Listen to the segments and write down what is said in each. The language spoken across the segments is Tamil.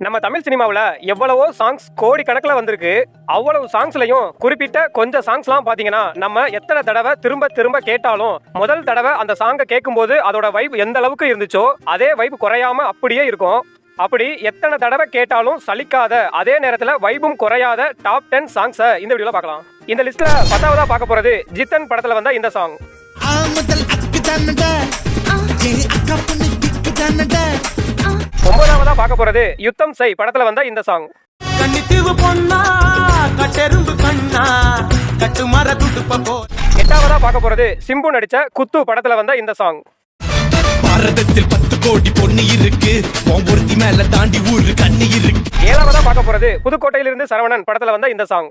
நம்ம தமிழ் சினிமாவில் எவ்வளவோ சாங்ஸ் கோடி கணக்கில் வந்திருக்கு. அவ்வளவு சாங்ஸ்லையும் குறிப்பிட்ட கொஞ்சம் சாங்ஸ்லாம் பார்த்தீங்கன்னா நம்ம எத்தனை தடவை திரும்ப திரும்ப கேட்டாலும் முதல் தடவை அந்த சாங்கை கேட்கும்போது அதோட வைப் எந்த அளவுக்கு இருந்துச்சோ அதே வைப் குறையாம அப்படியே இருக்கும். அப்படி எத்தனை தடவை கேட்டாலும் சலிக்காத அதே நேரத்தில் வைபும் குறையாத டாப் டென் சாங்ஸை இந்த வீடியோவில் பார்க்கலாம் இந்த லிஸ்ட்ல பத்தாவதா பார்க்க போறது ஜித்தன் படத்துல வந்த இந்த சாங் ஒன்பதாவதா பார்க்க போறது? யுத்தம் செய் படத்துல வந்த இந்த சாங் கன்னித்தீவு பொண்ணா கட்டெரும்பு கண்ணா கட்டு மர துடுப்ப போ. எட்டாவதா பார்க்க போறது? சிம்பு நடிச்ச குத்து படத்துல வந்த இந்த சாங் பாரதத்தில் பத்து கோடி பொண்ணு இருக்கு. உன் ஒருத்தி மேல தாண்டி ஊரு கண்ணு இருக்கு. ஏழாவதா பார்க்க போறது? புதுக்கோட்டையிலிருந்து சரவணன் படத்துல வந்த இந்த சாங்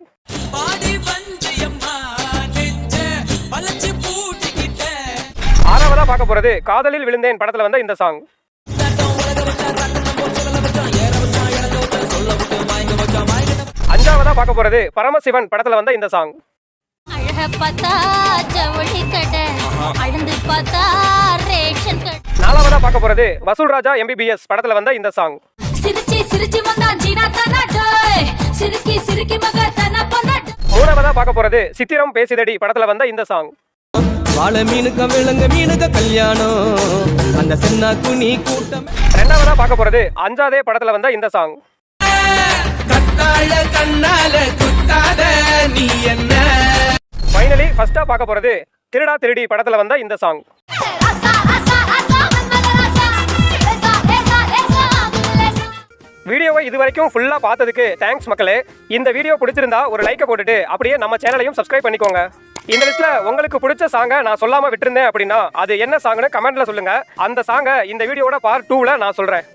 ஆறாவதா பார்க்க போறது? காதலில் விழுந்தேன் படத்துல வந்த இந்த சாங் பார்க்க போறது பரமசிவன் படத்துல வந்த இந்த சாங் நாலாவதா பார்க்க போறது வசூல் ராஜா எம்பிபிஎஸ் படத்துல வந்த இந்த சாங் சிரிச்சி சிரிச்சி வந்தா ஜீனா தானா டோய். சிரிக்கி சிரிக்கி மக தானா பொண்ணா மூணாவதா பார்க்க போறது சித்திரம் பேசிதடி படத்துல வந்த இந்த சாங் வாழ மீனுக்க விலங்க மீனுக்க கல்யாணம். அந்த சின்ன குனி கூட்டம். ரெண்டாவதா பார்க்க போறது அஞ்சாதே படத்துல வந்த இந்த சாங் கத்தாழ கண்ணால ஃபைனலி பார்க்க போறது திருடா திருடி படத்துல வந்த இந்த சாங் வீடியோவை இது வரைக்கும் ஃபுல்லாக பார்த்ததுக்கு தேங்க்ஸ் மக்களே. இந்த வீடியோ பிடிச்சிருந்தா ஒரு லைக்கை போட்டுட்டு அப்படியே நம்ம சேனலையும் சப்ஸ்கிரைப் பண்ணிக்கோங்க. இந்த லிஸ்ட்ல உங்களுக்கு பிடிச்ச சாங்கை நான் சொல்லாம விட்டுருந்தேன் அப்படின்னா அது என்ன சாங்னு கமெண்ட்ல சொல்லுங்க. அந்த சாங்கை இந்த வீடியோட பார்ட் டூவில் நான் சொல்றேன்.